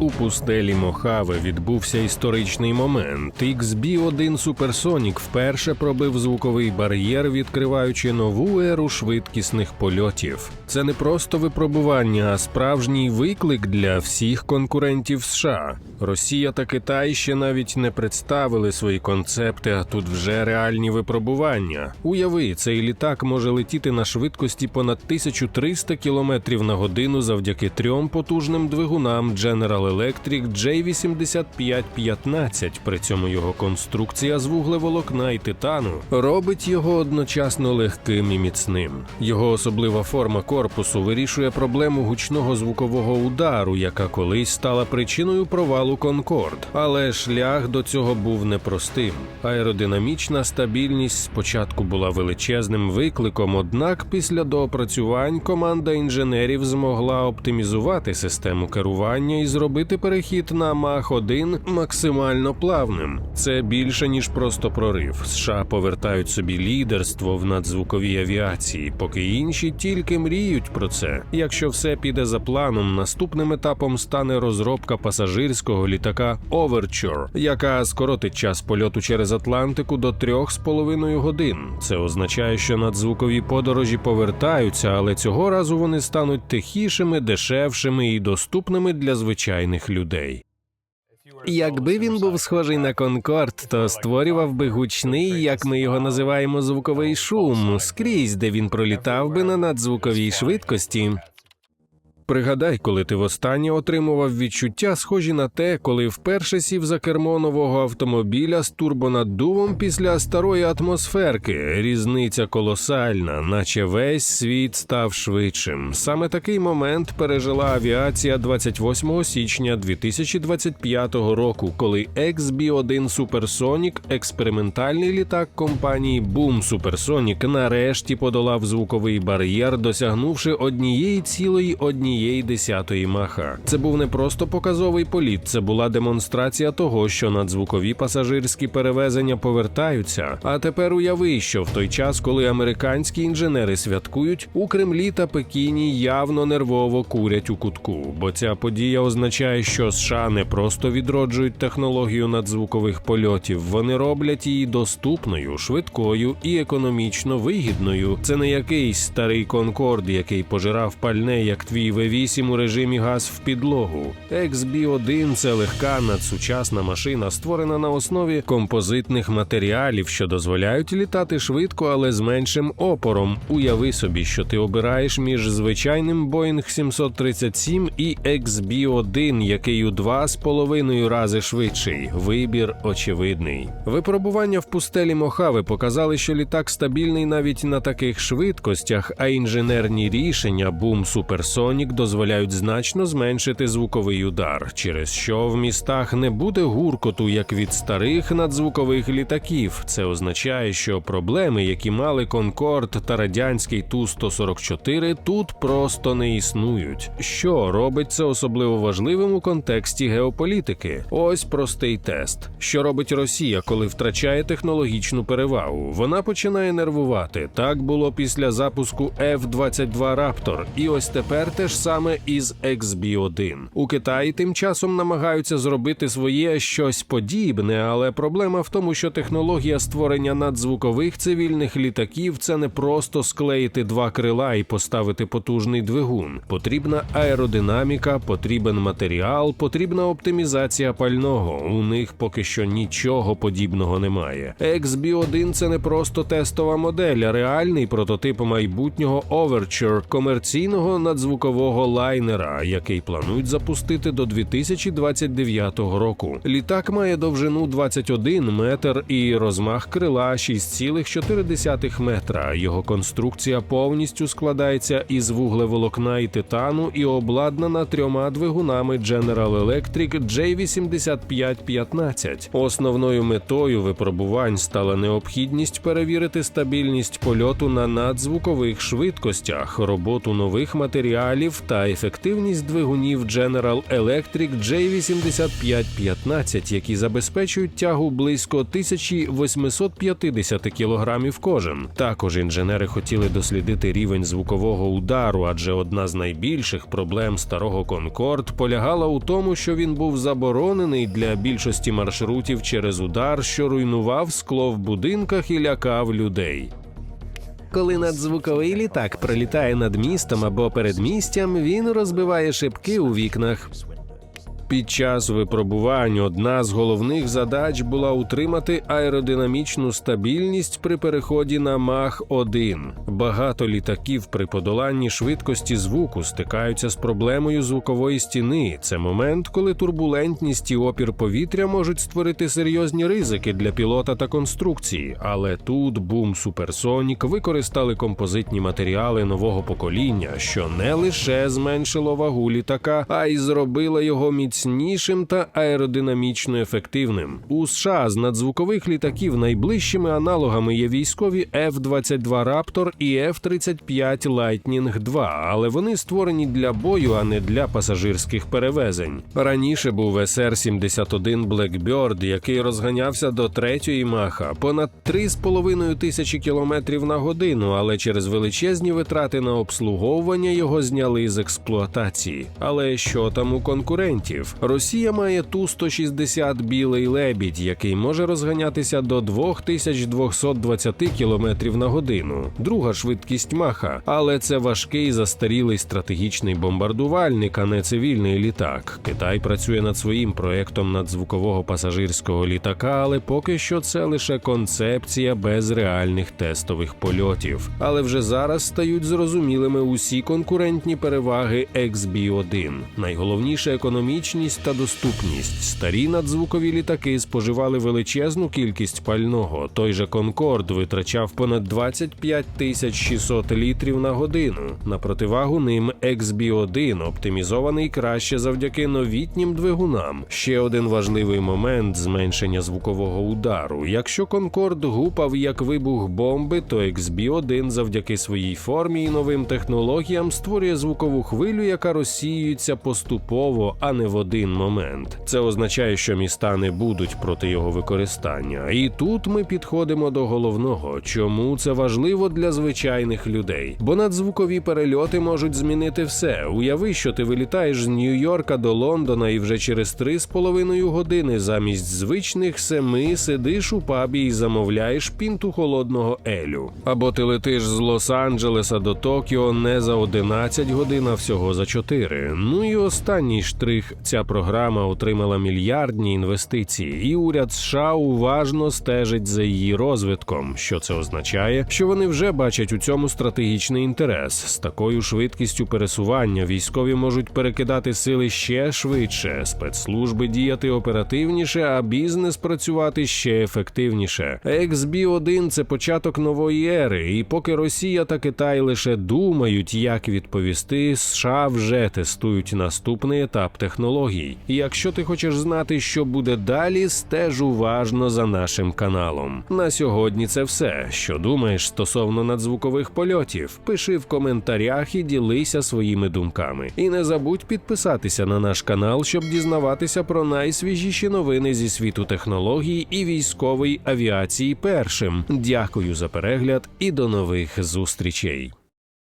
У пустелі Мохаве відбувся історичний момент. XB-1 Supersonic вперше пробив звуковий бар'єр, відкриваючи нову еру швидкісних польотів. Це не просто випробування, а справжній виклик для всіх конкурентів США. Росія та Китай ще навіть не представили свої концепти, а тут вже реальні випробування. Уяви, цей літак може летіти на швидкості понад 1300 км на годину завдяки трьом потужним двигунам General Electric J8515. При цьому його конструкція з вуглеволокна і титану робить його одночасно легким і міцним. Його особлива форма корпусу вирішує проблему гучного звукового удару, яка колись стала причиною провалу Конкорд. Але шлях до цього був непростим. Аеродинамічна стабільність спочатку була величезним викликом, однак після доопрацювань команда інженерів змогла оптимізувати систему керування і зробити перехід на Мах 1 максимально плавним. Це більше ніж просто прорив. США повертають собі лідерство в надзвуковій авіації, поки інші тільки мріють про це. Якщо все піде за планом, наступним етапом стане розробка пасажирського літака Overture, яка скоротить час польоту через Атлантику до трьох з половиною годин. Це означає, що надзвукові подорожі повертаються, але цього разу вони стануть тихішими, дешевшими і доступними для звичайних людей. Якби він був схожий на Конкорд, то створював би гучний, як ми його називаємо, звуковий шум скрізь, де він пролітав би на надзвуковій швидкості. Пригадай, коли ти востаннє отримував відчуття, схожі на те, коли вперше сів за кермо нового автомобіля з турбонаддувом після старої атмосферки. Різниця колосальна, наче весь світ став швидшим. Саме такий момент пережила авіація 28 січня 2025 року, коли XB-1 Supersonic, експериментальний літак компанії Boom Supersonic, нарешті подолав звуковий бар'єр, досягнувши однієї цілої однієї десятої маха. Це був не просто показовий політ, це була демонстрація того, що надзвукові пасажирські перевезення повертаються. А тепер уяви, що в той час, коли американські інженери святкують, у Кремлі та Пекіні явно нервово курять у кутку, бо ця подія означає, що США не просто відроджують технологію надзвукових польотів, вони роблять її доступною, швидкою і економічно вигідною. Це не якийсь старий Конкорд, який пожирав пальне, як твій V8 у режимі газ в підлогу. XB-1 – це легка надсучасна машина, створена на основі композитних матеріалів, що дозволяють літати швидко, але з меншим опором. Уяви собі, що ти обираєш між звичайним Boeing 737 і XB-1, який у два з половиною рази швидший. Вибір очевидний. Випробування в пустелі Мохави показали, що літак стабільний навіть на таких швидкостях, а інженерні рішення Boom Supersonic дозволяють значно зменшити звуковий удар, через що в містах не буде гуркоту, як від старих надзвукових літаків. Це означає, що проблеми, які мали Конкорд та радянський Ту-144, тут просто не існують. Що робить це особливо важливим у контексті геополітики? Ось простий тест. Що робить Росія, коли втрачає технологічну перевагу? Вона починає нервувати. Так було після запуску F-22 Raptor. І ось тепер те ж саме із XB-1. У Китаї тим часом намагаються зробити своє щось подібне, але проблема в тому, що технологія створення надзвукових цивільних літаків це не просто склеїти два крила і поставити потужний двигун. Потрібна аеродинаміка, потрібен матеріал, потрібна оптимізація пального. У них поки що нічого подібного немає. XB-1 – це не просто тестова модель, а реальний прототип майбутнього Overture, комерційного надзвукового лайнера, який планують запустити до 2029 року. Літак має довжину 21 метр і розмах крила 6,4 метра. Його конструкція повністю складається із вуглеволокна і титану і обладнана трьома двигунами General Electric J8515. Основною метою випробувань стала необхідність перевірити стабільність польоту на надзвукових швидкостях, роботу нових матеріалів та ефективність двигунів General Electric J8515, які забезпечують тягу близько 1850 кг кожен. Також інженери хотіли дослідити рівень звукового удару, адже одна з найбільших проблем старого Конкорд полягала у тому, що він був заборонений для більшості маршрутів через удар, що руйнував скло в будинках і лякав людей. Коли надзвуковий літак пролітає над містом або передмістям, він розбиває шибки у вікнах. Під час випробувань одна з головних задач була утримати аеродинамічну стабільність при переході на мах 1 Багато літаків при подоланні швидкості звуку стикаються з проблемою звукової стіни. Це момент, коли турбулентність і опір повітря можуть створити серйозні ризики для пілота та конструкції. Але тут Boom Supersonic використали композитні матеріали нового покоління, що не лише зменшило вагу літака, а й зробило його міцнішим та аеродинамічно ефективним. У США з надзвукових літаків найближчими аналогами є військові F-22 Raptor і F-35 Lightning 2, але вони створені для бою, а не для пасажирських перевезень. Раніше був SR-71 Blackbird, який розганявся до третьої маха, понад 3,5 тисячі кілометрів на годину, але через величезні витрати на обслуговування його зняли з експлуатації. Але що там у конкурентів? Росія має Ту-160 білий лебідь, який може розганятися до 2220 км на годину. Друга швидкість маха, але це важкий застарілий стратегічний бомбардувальник, а не цивільний літак. Китай працює над своїм проектом надзвукового пасажирського літака, але поки що це лише концепція без реальних тестових польотів. Але вже зараз стають зрозумілими усі конкурентні переваги XB-1. Найголовніше економічність та доступність. Старі надзвукові літаки споживали величезну кількість пального. Той же Конкорд витрачав понад 25 тисяч 600 літрів на годину. На противагу ним XB-1 оптимізований краще завдяки новітнім двигунам. Ще один важливий момент зменшення звукового удару. Якщо Конкорд гупав як вибух бомби, то XB-1 завдяки своїй формі і новим технологіям створює звукову хвилю, яка розсіюється поступово, а не в один момент. Це означає, що міста не будуть проти його використання. І тут ми підходимо до головного, чому це важливо для звичайних людей. Бо надзвукові перельоти можуть змінити все. Уяви, що ти вилітаєш з Нью-Йорка до Лондона і вже через три з половиною години замість звичних семи сидиш у пабі і замовляєш пінту холодного елю. Або ти летиш з Лос-Анджелеса до Токіо не за 11 годин, а всього за 4. Ну і останній штрих ця програма отримала мільярдні інвестиції, і уряд США уважно стежить за її розвитком. Що це означає? Що вони вже бачать у цьому стратегічний інтерес. З такою швидкістю пересування військові можуть перекидати сили ще швидше, спецслужби діяти оперативніше, а бізнес працювати ще ефективніше. XB-1 – це початок нової ери, і поки Росія та Китай лише думають, як відповісти, США вже тестують наступний етап технологій. І якщо ти хочеш знати, що буде далі, стеж уважно за нашим каналом. На сьогодні це все. Що думаєш стосовно надзвукових польотів? Пиши в коментарях і ділися своїми думками. І не забудь підписатися на наш канал, щоб дізнаватися про найсвіжіші новини зі світу технологій і військової авіації першим. Дякую за перегляд і до нових зустрічей.